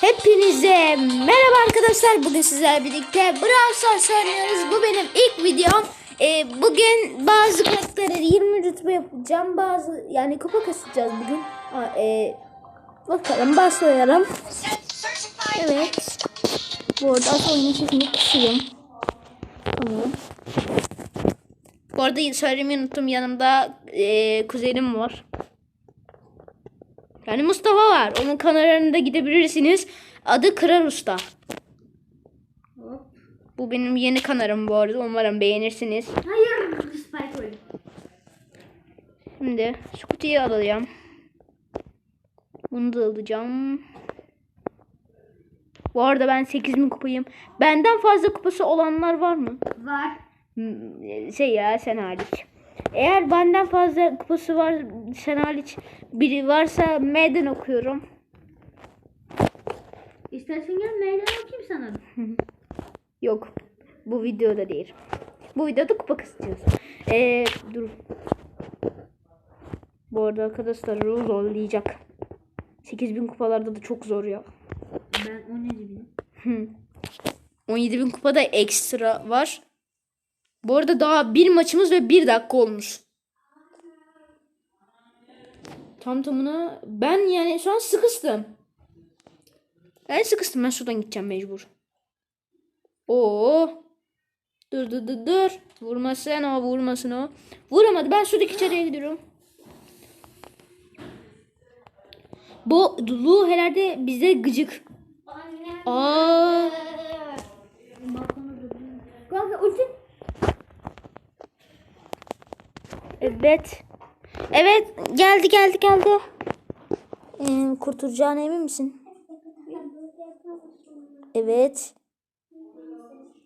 Hepinize merhaba arkadaşlar. Bugün sizlerle birlikte Brawl Stars oynuyoruz. Bu benim ilk videom. Ee, bugün bazı karakterleri 20 rütbe yapacağım. Bazı yani kupa kasacağız bugün. Aa, e, bakalım başlayalım. Evet. Bu arada az oyunu çekmeyi kısıyorum. Tamam. Bu arada söylemeyi unuttum. Yanımda e, kuzenim var. Yani Mustafa var. Onun kanallarında gidebilirsiniz. Adı Kırar Usta. Bu benim yeni kanalım bu arada. Umarım beğenirsiniz. Hayır. Şimdi şu kutuyu alacağım. Bunu da alacağım. Bu arada ben 8000 kupayım. Benden fazla kupası olanlar var mı? Var. Hmm, Şey ya sen hariç. Eğer benden fazla kupası var sen hariç biri varsa meydan okuyorum. İstersen gel meydan okuyayım sana. Yok. Bu videoda değil. Bu videoda kupa kısacağız. Ee, dur. Bu arada arkadaşlar ruh zorlayacak. 8000 kupalarda da çok zor ya. Ben 17 bin. 17.000 kupada ekstra var. Bu arada daha bir maçımız ve bir dakika olmuş. Tam tamına ben yani şu an sıkıştım. Ben sıkıştım. Ben şuradan gideceğim mecbur. Oo. Dur dur dur dur. Vurmasın o vurmasın o. Vuramadı. Ben şuradaki içeriye gidiyorum. Bu Lulu herhalde bize gıcık. Aa. Evet. Evet geldi geldi geldi. Ee, kurtulacağına emin misin? Evet.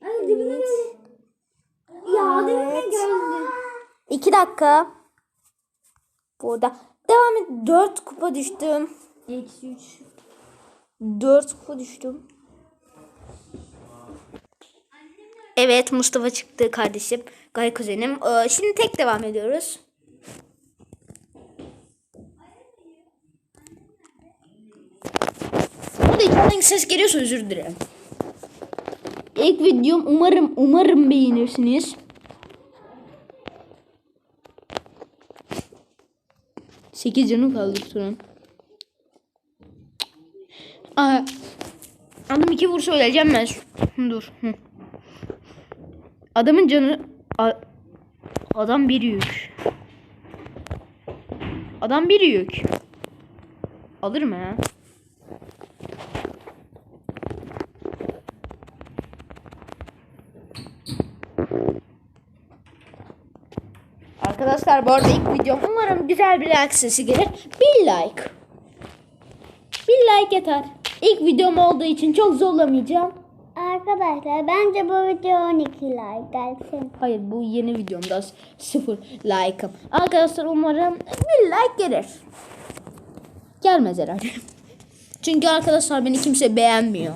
Ay dibine geldi. Ya dibine Evet. geldi. İki dakika. Burada. Devam et. Dört kupa düştüm. Eksi 3. Dört kupa düştüm. Evet Mustafa çıktı kardeşim. Gay kuzenim. Ee, şimdi tek devam ediyoruz. Burada içeriden ses geliyorsa özür dilerim. İlk videom umarım umarım beğenirsiniz. Sekiz canım kaldı Turan. Aa, Adam iki vursa öleceğim ben. Dur. Adamın canı... Adam bir yük. Adam bir yük. Alır mı ha? Arkadaşlar bu arada ilk videom umarım güzel bir like sesi gelir. Bir like. Bir like yeter. İlk videom olduğu için çok zorlamayacağım. Arkadaşlar bence bu video 12 like gelsin. Hayır bu yeni videomda sıfır like'ım. Arkadaşlar umarım bir like gelir. Gelmez herhalde. Çünkü arkadaşlar beni kimse beğenmiyor.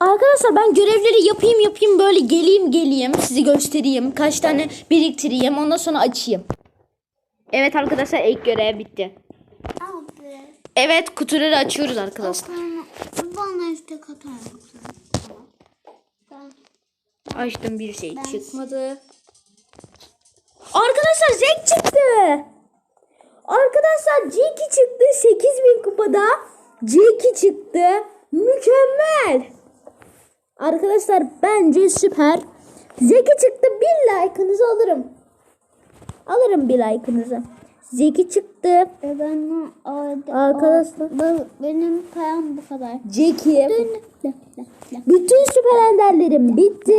Arkadaşlar ben görevleri yapayım yapayım böyle geleyim geleyim sizi göstereyim. Kaç tane biriktireyim ondan sonra açayım. Evet arkadaşlar ilk görev bitti. Evet kutuları açıyoruz arkadaşlar. Bana işte katar mısın? Açtım bir şey çıkmadı. Arkadaşlar Jack çıktı. Arkadaşlar Jack'i çıktı 8000 kupada. Jack'i çıktı. Mükemmel. Arkadaşlar bence süper. Jack'i çıktı. Bir like'ınızı alırım. Alırım bir like'ınızı. Jack'i çıktı. E ben Arkadaşlar. Benim param bu kadar. Jack'i. Bütün süper enderlerim bitti.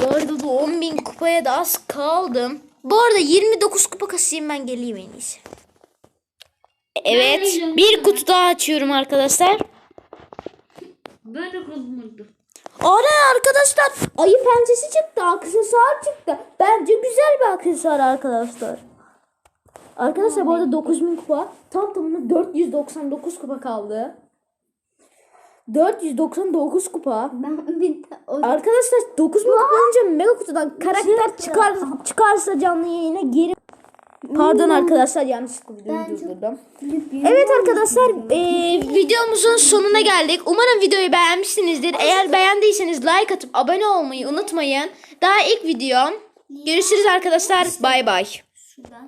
Bu arada bu 10.000 kupaya da az kaldım. Bu arada 29 kupa kasayım ben geleyim en iyisi. Evet. Bir kutu daha açıyorum arkadaşlar. Böyle kozmurdu. Ana arkadaşlar ayı pençesi çıktı. Aksesuar çıktı. Bence güzel bir aksesuar arkadaşlar. Arkadaşlar bu arada 9000 kupa. Tam tamına 499 kupa kaldı. 499 kupa. Ben bir o- Arkadaşlar 9 kupa olunca mega kutudan karakter çıkar çıkarsa canlı yayına geri Pardon arkadaşlar yanlışlıkla videoyu durdurdum. Evet arkadaşlar e, videomuzun sonuna geldik. Umarım videoyu beğenmişsinizdir. Eğer beğendiyseniz like atıp abone olmayı unutmayın. Daha ilk videom. Görüşürüz arkadaşlar. Bay bay.